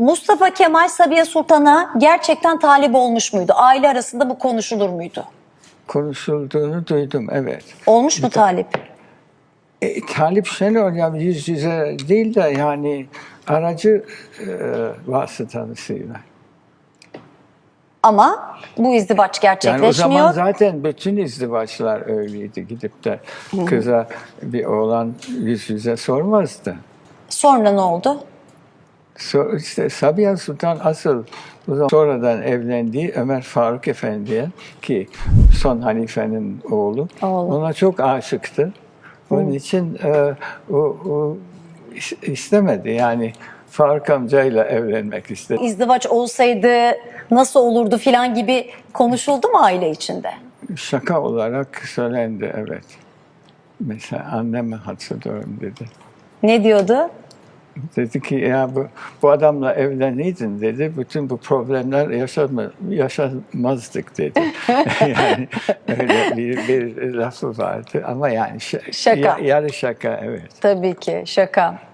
Mustafa Kemal Sabiha Sultan'a gerçekten talip olmuş muydu? Aile arasında bu konuşulur muydu? Konuşulduğunu duydum evet. Olmuş mu talip? E, Talip Şenol ya yüz yüze değil de yani aracı e, vasıtasıyla. Ama bu izdivaç Yani o gerçekleşmiyor. zaman zaten bütün izdivaçlar öyleydi. Gidip de kıza bir oğlan yüz yüze sormazdı. Sonra ne oldu? So, işte Sabiha Sultan asıl o zaman sonradan evlendiği Ömer Faruk Efendi'ye ki son halifenin oğlu, Oğlu. ona çok aşıktı. Onun için e, o, o is- istemedi yani Faruk amcayla evlenmek istedi. İzdivaç olsaydı nasıl olurdu filan gibi konuşuldu mu aile içinde? Şaka olarak söylendi evet. Mesela anneme hatırlıyorum dedi. Ne diyordu? Dedi ki ya bu, bu adamla evleniydin dedi. Bütün bu problemler yaşama, yaşamazdık dedi. yani öyle bir, bir lafı vardı ama yani Şaka. ya- yarı şaka evet. Tabii ki şaka.